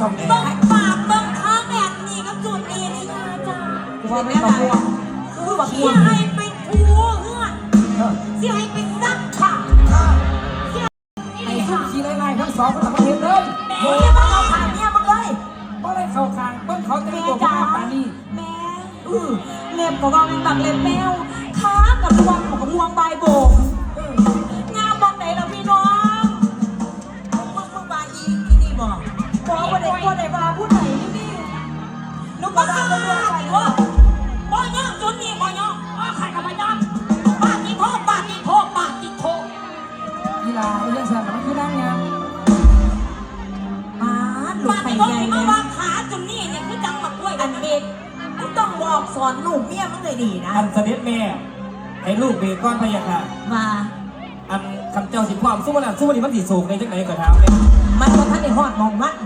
สมเบิ่งปากเบิ่งข้างแบบนี้กับจุดนี้นี่นะจ้าว่าไม่ต้องห่วงคือบักเสีห่วยงให้ไปทัวเฮือนเออเสียให้ไปซักผ้าไอ้สุขี้ไล่ๆทั้งสองคนละประเทศเลยแม่อย่ามาเอาผ่านเนี่ยมึงเลยบ่ได้เข้าข้างเบิ่งเขาแต่งแม่ตัวจ๋ามาปานนี้แม่อือเล็บของเราเป็นตักเล็บแมวขากับรวงของกับรวงใบโบก หลุดไม่มาวางขาจนนี่เนี่ยคือจังหวะกล้วยอันเด็กมึงต้องบอกสอนลูกเมียมึงเลยดีนะอันเสด็จแม่ให้ลูกเบก้อนพยาค่ะ มาอันคำเจ้าสิความสู้มันอันสู้มันนี่มันสีสูงในจังไหนก็ถาเลยมันก็ท่านได้ฮอดมองมัน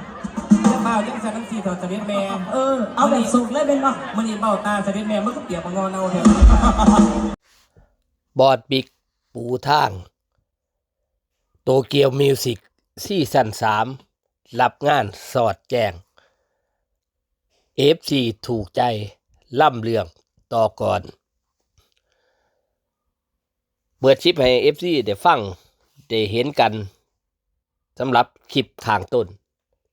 เจ้าเบ้ายังแสนทั้งสี่ต่อเสด็จแม่เออเอาแบบสุกเลยเป็นบ่มันนี่เบ้าตาเสด็จแม่มันก็เปียกมางอนเอาเถอะบอดบิ๊กปูทาง โตเกียวมิวสิกซีซั่นสาม รับงานสอดแจงเอฟซีถูกใจ ล่ำเรื่องต่อก่อน เปิดชิปให้เอฟซีได้ฟังได้เห็นกันสำหรับคลิปข้างต้น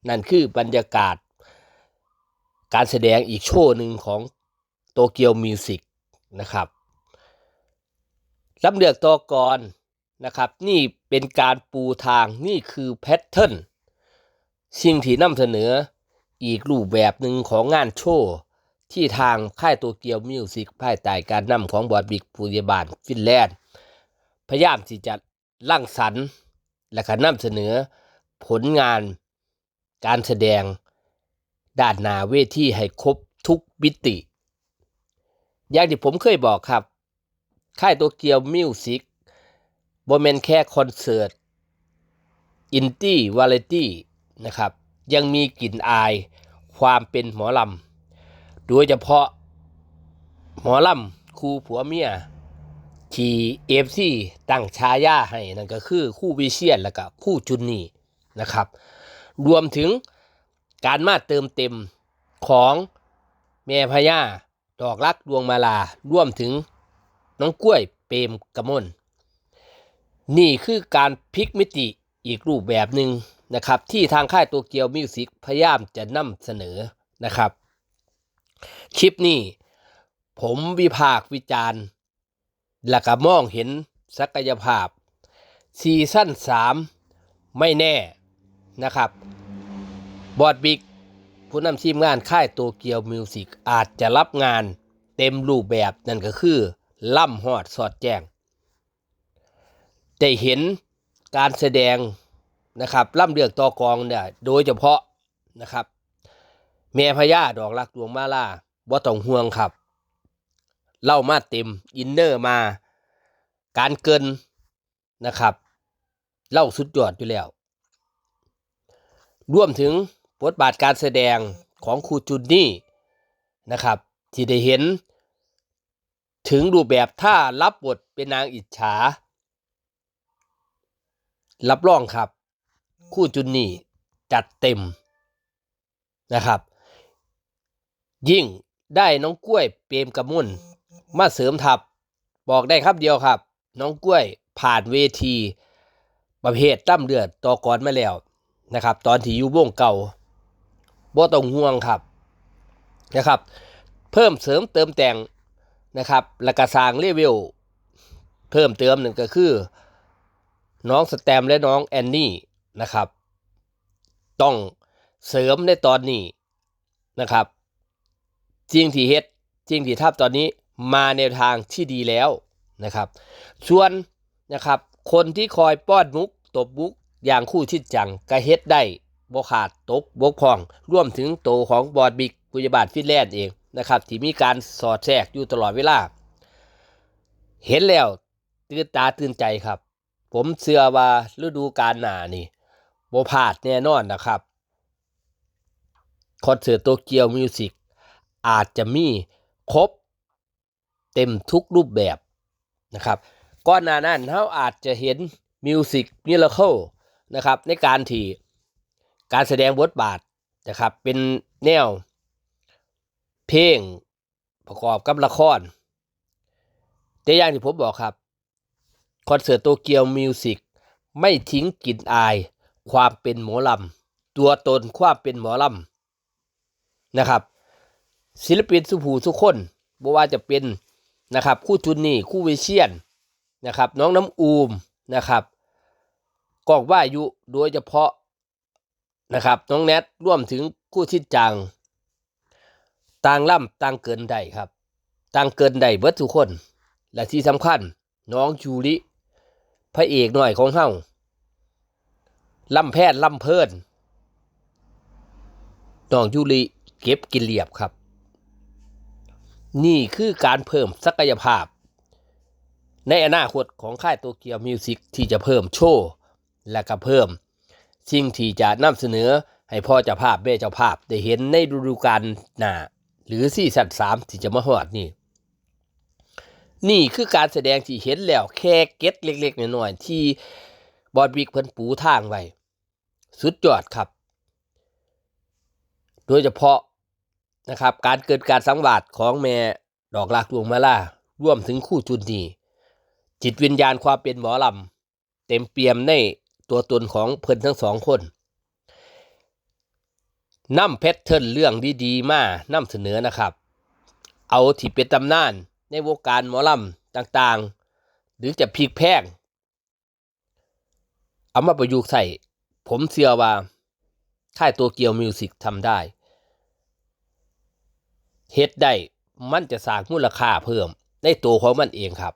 นั่นคือบรรยากาศ การแสดงอีกโชว์หนึ่งของโตเกียวมิวสิกนะครับลำเลือกตัวกรนะครับ นี่เป็นการปูทางนี่คือแพทเทิร์น สิ่งที่นำเสนออีกรูปแบบหนึ่งของงานโชว์ที่ทางค่ายตัวเกียวมิวสิกภายใต้การนำของบอดบิกผู้ยาบาลฟินแลนด์ พยายามที่จะร่างสรรค์และก็นำเสนอผลงานการแสดงด้านหน้าเวทีให้ครบทุกมิติ อย่างที่ผมเคยบอกครับ ค่ายโตเกียวมิวสิกบมเมนแค่คอนเสิร์ต อินตี้วาเลตี้ นะครับ ยังมีกลิ่นอายความเป็นหมอลำ โดยเฉพาะหมอลำคู่ผัวเมียที่เอฟซีตั้งฉายาให้นั่นก็คือคู่วิเชียนและก็คู่จุนนี่นะครับ รวมถึงการมาเติมเต็มของแม่พญาดอกรักดวงมาลารวมถึงน้องกล้วยเปรมกมลนี่คือการพลิกมิติอีกรูปแบบหนึ่ง นะครับ ที่ทางค่ายตัวเกียวมิวสิกพยายามจะนำเสนอนะครับ คลิปนี้ผมวิพากวิจารณ์ และก็มองเห็นศักยภาพ ซีซั่น3 ไม่แน่นะครับ บอดบิ๊กผู้นำทีมงานค่ายโตเกียวมิวสิกอาจจะรับงานเต็มรูปแบบนั่นก็คือ ล่ำหอดสอดแจ้งได้เห็นการแสดง นะครับล่ำเลือกตอกองเนี่ยโดยเฉพาะนะครับ แม่พญาดอกรักดวงมาล่าบ่ต้องห่วงครับ เล่ามาเต็มอินเนอร์มา การเกินนะครับเล่าสุดยอดอยู่แล้วรวมถึงบทบาทการแสดงของครูจุนนี่นะครับ ที่ได้เห็น ถึงรูปแบบถ้ารับบทเป็นนางอิจฉา รับรองครับ คู่จุนนี่จัดเต็มนะครับ ยิ่งได้น้องกล้วยเปรมกระมุนมาเสริมทัพบอกได้ครับเดียวครับ น้องกล้วยผ่านเวที ประเภทตั้มเดือดต่อกรมาแล้วนะครับ ตอนที่อยู่วงเก่าบ่ต้องห่วงครับนะครับ เพิ่มเสริมเติมแต่งนะครับและกระสร้างเลเวลเพิ่มเติมหนึ่งก็คือ น้องสแตมและน้องแอนนี่ นะครับ ต้องเสริมในตอนนี้นะครับจริงที่เฮ็ดจริงที่ทับตอนนี้มาแนวทางที่ดีแล้วนะครับ ส่วนนะครับ คนที่คอยป้อนมุกตบมุกอย่างคู่ชิดจังก็เฮ็ดได้บ่ขาดตกบกพ่องร่วมถึงโตของบอดบิกกุยบาทฟินแลนด์เองนะครับ ที่มีการสอดแทรกอยู่ตลอดเวลา เห็นแล้วตื่นตาตื่นใจครับ ผมเชื่อว่าฤดูกาลหนานี่ บ่พาดแน่นอนนะครับคอนเสิร์ตโตเกียวมิวสิกอาจจะมีครบเต็มทุกรูปแบบนะครับก่อนหน้านั้นเราอาจจะเห็นมิวสิกมิราเคิลนะครับในการที่การแสดงบทบาทนะครับเป็นแนวเพลงประกอบกับละคร แต่อย่างที่ผมบอกครับ คอนเสิร์ตโตเกียวมิวสิกไม่ทิ้งกลิ่นอาย ความเป็นหมอลำตัวตนความเป็นหมอลำนะครับ ศิลปินสุภูทุกคนบ่ว่าจะเป็นนะครับคู่จุนนี่คู่วิเชียนนะครับ น้องน้ำอูมนะครับกอกว่ายุโดยเฉพาะนะครับน้องแนทร่วมถึงคู่ชิดจังต่างล่ำต่างเกินใดครับต่างเกินใดเบิดทุกคน และที่สำคัญน้องจูริพระเอกหน่อยของเฮา ล่ำแพทย์ล่ำเพิ่นน้องยูริเก็บกินเรียบครับ นี่คือการเพิ่มศักยภาพ ในอนาคตของค่ายโตเกียวมิวสิกที่จะเพิ่มโชว์ และก็เพิ่ม สิ่งที่จะนำเสนอให้พ่อเจ้าภาพแม่เจ้าภาพได้เห็นในฤดูกาลหน้าหรือซีซั่นสามที่จะมาฮอดนี่ นี่คือการแสดงที่เห็นแล้วแค่เก็ตเล็กๆน้อยๆที่บอดวิกเพิ่นปูทางไว้ สุดยอดครับ โดยเฉพาะนะครับการเกิดการสังวาสของแม่ดอกลากดวงมาล่าร่วมถึงคู่จุนนีจิตวิญญาณความเป็นหมอลำเต็มเปี่ยมในตัวตนของเพิ่นทั้งสองคนนำแพทเทิร์นเรื่องดีๆมานำเสนอนะครับ เอาที่เป็นตำนานในวงการหมอลำต่างๆ หรือจะพลิกแพงเอามาประยุกต์ใส่ ผมเชื่อว่าค่ายตัวเกียวมิวสิกทำได้เฮ็ดได้มันจะสร้างมูลค่าเพิ่มในตัวของมันเองครับ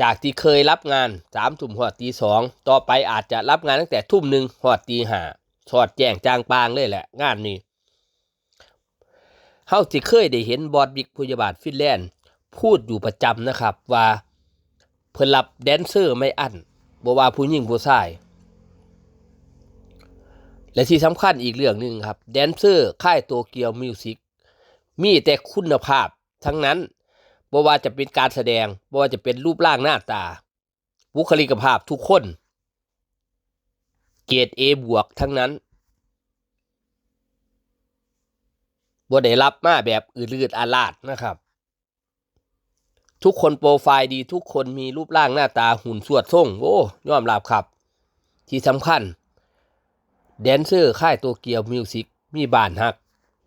จากที่เคยรับงานสามทุ่มหอดตีสองต่อไปอาจจะรับงานตั้งแต่ทุ่มหนึ่งหอดตีห้าสอดแจ้งจางปางเลยแหละงานนี้เฮาที่เคยได้เห็นบอดบิ๊กพยาบาลฟินแลนด์พูดอยู่ประจำนะครับว่าเพิ่นรับแดนเซอร์ไม่อั้นบ่ว่าผู้หญิงผู้ชาย และที่สำคัญอีกเรื่องหนึ่งครับ แดนเซอร์ค่ายโตเกียวมิวสิกมีแต่คุณภาพทั้งนั้นบ่ว่าจะเป็นการแสดงบ่ว่าจะเป็นรูปร่างหน้าตา บุคลิกภาพทุกคน เกรด A บวกทั้งนั้นบ่ได้รับมาแบบอืดลืดอาลาดนะครับ ทุกคนโปรไฟล์ดีทุกคนมีรูปร่างหน้าตาหุ่นสวดทรงโอ้ยอมรับครับ ที่สำคัญ แดนเซอร์ค่ายโตเกียวมิวสิกมีบานหัก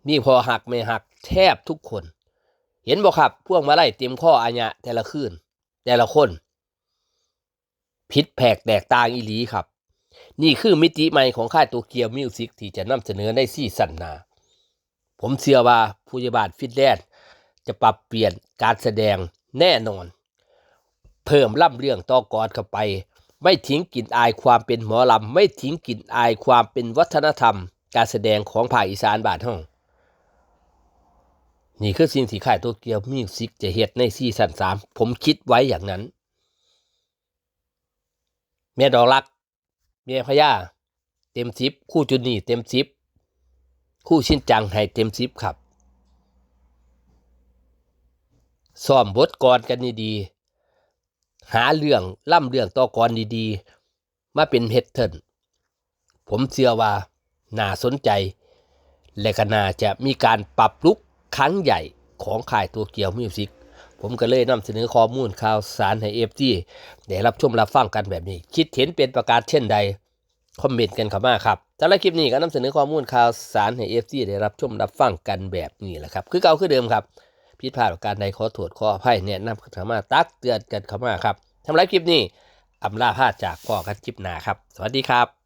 มีพอหักไม่หักแทบทุกคน เห็นบ่ครับ พวกมาไล่เต็มข้ออาญะแต่ละคืนแต่ละคนพิษแผกแตกต่างอีหลีครับ นี่คือมิติใหม่ของค่ายโตเกียวมิวสิกที่จะนำเสนอในซีซั่นนา ผมเชื่อว่าผู้ยบาลฟินแลนด์จะปรับเปลี่ยนการแสดงแน่นอน เพิ่มล่ำเรื่องต่อกอดเข้าไป ไม่ทิ้งกลิ่นอายความเป็นหมอลำ ไม่ทิ้งกลิ่นอายความเป็นวัฒนธรรม การแสดงของภาคอีสานบาทห้องนี่คือสิ่งที่ค่ายโตเกียวมิวสิกจะเฮ็ดในซีซั่นสามผมคิดไว้อย่างนั้นแม่ดอกรักแม่พญาเต็มซิปคู่จุนนี่เต็มซิปคู่ชินจังให้เต็มซิปครับซ้อมบทกรกันดีๆ หาเรื่องล่ำเรื่องต่อกรดีๆ มาเป็นเฮดเทิร์นผมเชื่อว่าน่าสนใจ และก็น่าจะมีการปรับลุกครั้งใหญ่ของค่ายตัวเกียวมิวสิกผมก็เลยนำเสนอข้อมูลข่าวสารให้เอฟซีได้รับชมรับฟังกันแบบนี้ คิดเห็นเป็นประการเช่นใด คอมเมนต์กันเข้ามาครับสำหรับคลิปนี้ก็นำเสนอข้อมูลข่าวสารให้เอฟซีได้รับชมรับฟังกันแบบนี้แหละครับ คือเก่าคือเดิมครับ ผิดพลาดประการใดขอโทษขออภัยเนะนำเข้ามาตักเตือนกันเข้ามาครับทำไรคลิปนี้อำลาพาจากพ่อกันคลิปหนาครับ สวัสดีครับ